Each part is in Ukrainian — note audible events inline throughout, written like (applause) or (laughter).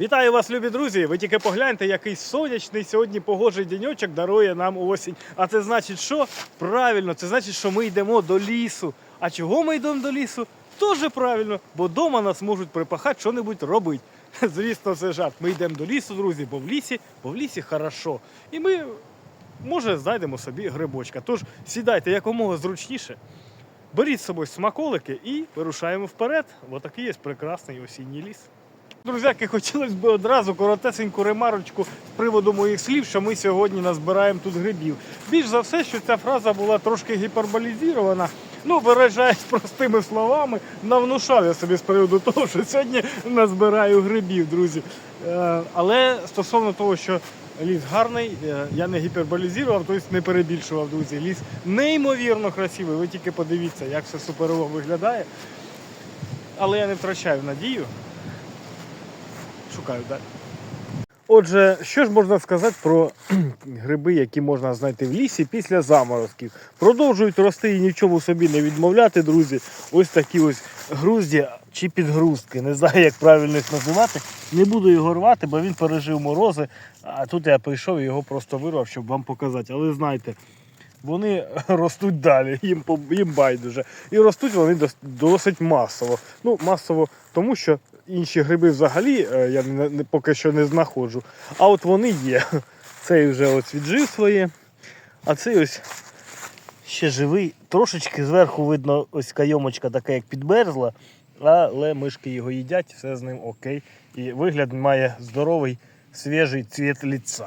Вітаю вас, любі друзі! Ви тільки погляньте, який сонячний сьогодні погожий деньочок дарує нам осінь. А це значить, що? Правильно, це значить, що ми йдемо до лісу. А чого ми йдемо до лісу? Тоже правильно, бо вдома нас можуть припахати що-небудь робити. (laughs) Звісно, це жарт. Ми йдемо до лісу, друзі, бо в лісі, бо в лісі хорошо. І ми, може, знайдемо собі грибочка. Тож сідайте якомога зручніше. Беріть з собою смаколики і вирушаємо вперед. Ось такий є прекрасний осінній ліс. Друзяки, хотілося б одразу коротесеньку ремарочку з приводу моїх слів, що ми сьогодні назбираємо тут грибів. Більш за все, що ця фраза була трошки гіперболізована. Ну, виражаясь простими словами, навнушав я собі з приводу того, що сьогодні назбираю грибів, друзі. Е, Але стосовно того, що ліс гарний, е, я не гіперболізував, тобто не перебільшував, друзі. Ліс неймовірно красивий. Ви тільки подивіться, як все суперово виглядає. Але я не втрачаю надію шукаю далі. Отже, що ж можна сказати про (clears throat) гриби, які можна знайти в лісі після заморозків? Продовжують рости і ні в чому собі не відмовляти, друзі. Ось такі ось грузді чи підгрузки. Не знаю, як правильно їх називати. Не буду його рвати, бо він пережив морози. А тут я прийшов і його просто вирвав, щоб вам показати. Але знайте, вони (laughs) ростуть далі, їм, їм байдуже. І ростуть вони досить масово. Ну, масово, тому що інші гриби взагалі е, я не, поки що не знаходжу. А от вони є. (laughs) Цей вже ось віджив своє, а цей ось ще живий. Трошечки зверху видно ось кайомочка така, як підберзла, але мишки його їдять, все з ним окей. І вигляд має здоровий, свіжий цвіт ліца.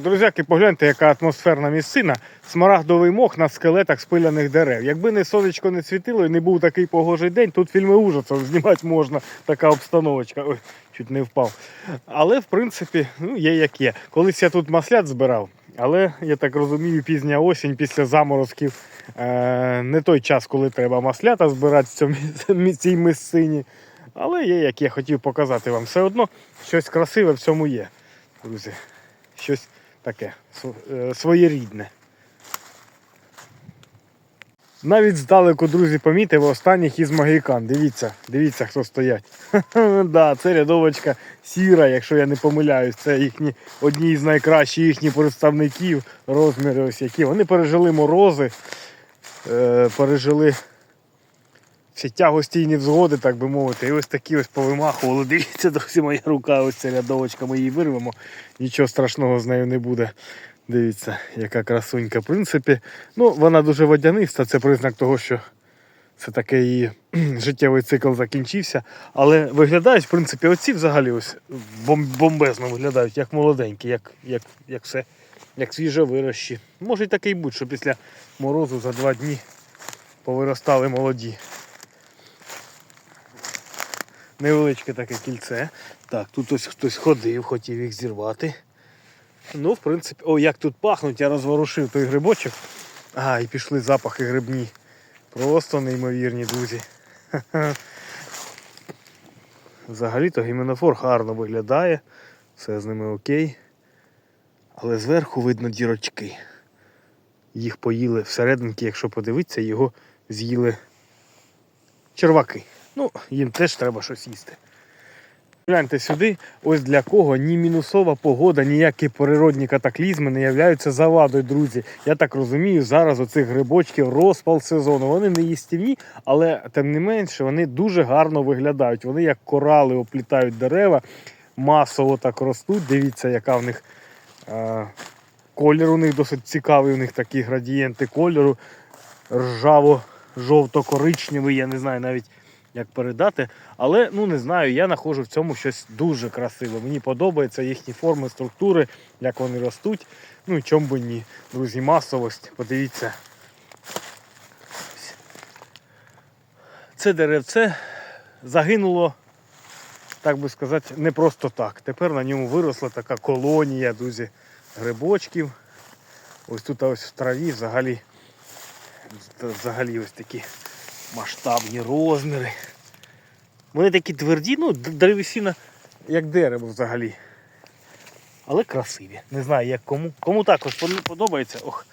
Друзяки, погляньте, яка атмосферна місцина. Смарагдовий мох на скелетах спиляних дерев. Якби не сонечко не світило і не був такий погожий день, тут фільми ужасів знімати можна, така обстановочка. Ой, чуть не впав. Але в принципі, ну, є як є. Колись я тут маслят збирав, але я так розумію, пізня осінь після заморозків е- не той час, коли треба маслята збирати в цьому, цій місцині. Але є, як я хотів показати вам. Все одно щось красиве в цьому є, друзі. Щось таке е, своєрідне. Навіть здалеку, друзі, помітив останніх із магікан. Дивіться, дивіться, хто стоять. (laughs) да, це рядовочка сіра, якщо я не помиляюсь. Це їхні одні з найкращих їхніх представників, розміри ось які. Вони пережили морози, е, пережили всі тягостійні взгоди, так би мовити. І ось такі ось повимахували. Дивіться, друзі, моя рука, ось ця рядовочка, ми її вирвемо. Нічого страшного з нею не буде. Дивіться, яка красунька. В принципі, ну, вона дуже водяниста, це признак того, що це таке її (clears throat) життєвий цикл закінчився. Але виглядають, в принципі, оці взагалі ось бом- бомбезно виглядають, як молоденькі, як, як, як все, як свіже. Може й бути, що після морозу за два дні повиростали молоді. Невеличке таке кільце. Так, тут ось хтось ходив, хотів їх зірвати. Ну, в принципі, о, як тут пахнуть, я розворушив той грибочок. А, і пішли запахи грибні. Просто неймовірні, друзі. (laughs) Взагалі-то гіменофор гарно виглядає, все з ними окей. Але зверху видно дірочки. Їх поїли всерединки, якщо подивитися, його з'їли черваки. Ну, їм теж треба щось їсти. Гляньте сюди, ось для кого ні мінусова погода, ніякі природні катаклізми не являються завадою, друзі. Я так розумію, зараз оцих грибочків розпал сезону. Вони не їстівні, але тим не менше вони дуже гарно виглядають. Вони як корали оплітають дерева, масово так ростуть. Дивіться, яка в них е, колір у них досить цікавий. У них такі градієнти кольору. Ржаво-жовто-коричневий, я не знаю навіть як передати. Але ну не знаю, я знаходжу в цьому щось дуже красиве. Мені подобаються їхні форми, структури, як вони ростуть. Ну і чому би ні. Друзі, масовость, подивіться. Це деревце загинуло, так би сказати, не просто так. Тепер на ньому виросла така колонія, друзі, грибочків. Ось тут ось в траві взагалі, взагалі ось такі масштабні розміри. Вони такі тверді, ну, д- деревесина, як дерево взагалі. Але красиві. Не знаю, як кому. Кому також подобається, ох,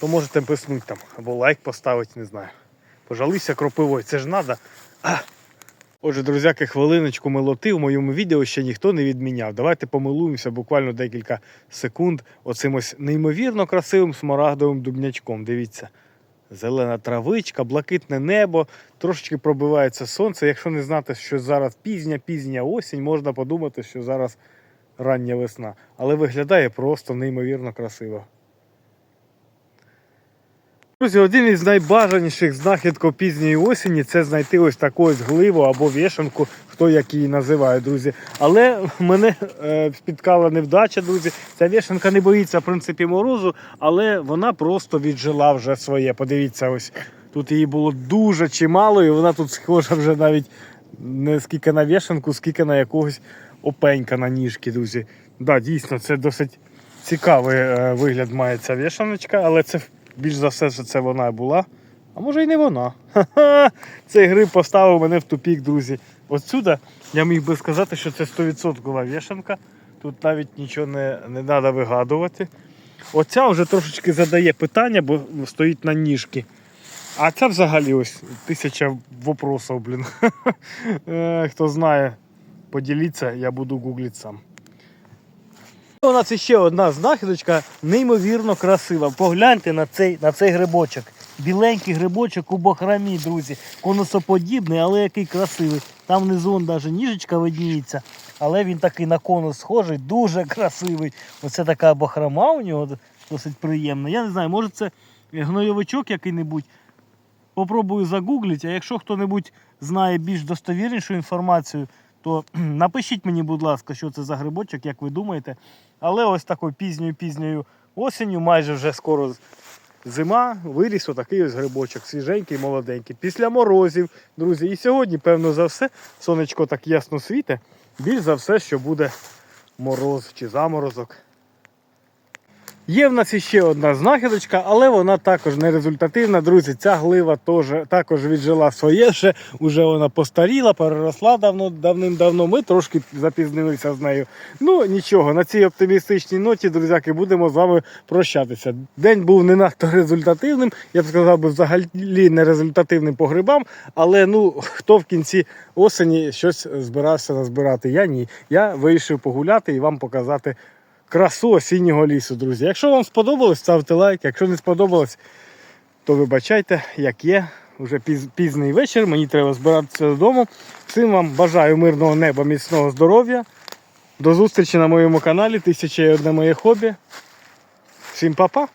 то можете писнути там або лайк поставити, не знаю. Пожалися кропивою, це ж треба. Отже, друзяки, хвилиночку милоти в моєму відео ще ніхто не відміняв. Давайте помилуємося буквально декілька секунд оцим ось неймовірно красивим смарагдовим дубнячком. Дивіться. Зелена травичка, блакитне небо, трошечки пробивається сонце. Якщо не знати, що зараз пізня, пізня осінь, можна подумати, що зараз рання весна. Але виглядає просто неймовірно красиво. Друзі, один із найбажаніших знахідків пізньої осені це знайти ось таку ось гливу або вішанку, хто як її називає, друзі. Але мене е, спіткала невдача, друзі. Ця вішанка не боїться, в принципі, морозу, але вона просто віджила вже своє. Подивіться, ось тут її було дуже чимало, і вона тут схожа вже навіть не скільки на вішанку, скільки на якогось опенька на ніжки, друзі. Да, дійсно, це досить цікавий е, вигляд має ця вішаночка, але це більш за все, що це вона була. А може і не вона. (laughs) Ха-ха! Цей гриб поставив мене в тупік, друзі. Отсюда я міг би сказати, що це 100% вішанка. Тут навіть нічого не, не треба вигадувати. Оця вже трошечки задає питання, бо стоїть на ніжки. А ця взагалі ось тисяча вопросів, блін. (laughs) Е, Хто знає, поділіться, я буду гуглити сам. У нас ще одна знахідочка, неймовірно красива. Погляньте на цей, на цей грибочок. Біленький грибочок у бахрамі, друзі. Конусоподібний, але який красивий. Там внизу навіть ніжечка видніється, але він такий на конус схожий, дуже красивий. Оце така бахрома у нього досить приємна. Я не знаю, може це гнойовичок який-небудь. Попробую загуглити, а якщо хто-небудь знає більш достовірнішу інформацію, то (clears throat) напишіть мені, будь ласка, що це за грибочок, як ви думаєте. Але ось такою пізньою пізньою осінню, майже вже скоро зима, виріс отакий ось грибочок, свіженький, молоденький. Після морозів, друзі. І сьогодні, певно за все, сонечко так ясно світе. Більш за все, що буде мороз чи заморозок. Є в нас іще одна знахідочка, але вона також не результативна. Друзі, ця глива теж, також віджила своє, ще вже вона постаріла, переросла давно, давним-давно. Ми трошки запізнилися з нею. Ну нічого, на цій оптимістичній ноті, друзяки, будемо з вами прощатися. День був не надто результативним, я б сказав, би взагалі не результативним по грибам, але ну хто в кінці осені щось збирався назбирати? Я ні. Я вирішив погуляти і вам показати красу осіннього лісу, друзі. Якщо вам сподобалось, ставте лайк. Якщо не сподобалось, то вибачайте, як є. Уже піз, пізний вечір, мені треба збиратися додому. Всім вам бажаю мирного неба, міцного здоров'я. До зустрічі на моєму каналі. Тисяча і одне моє хобі. Всім па-па!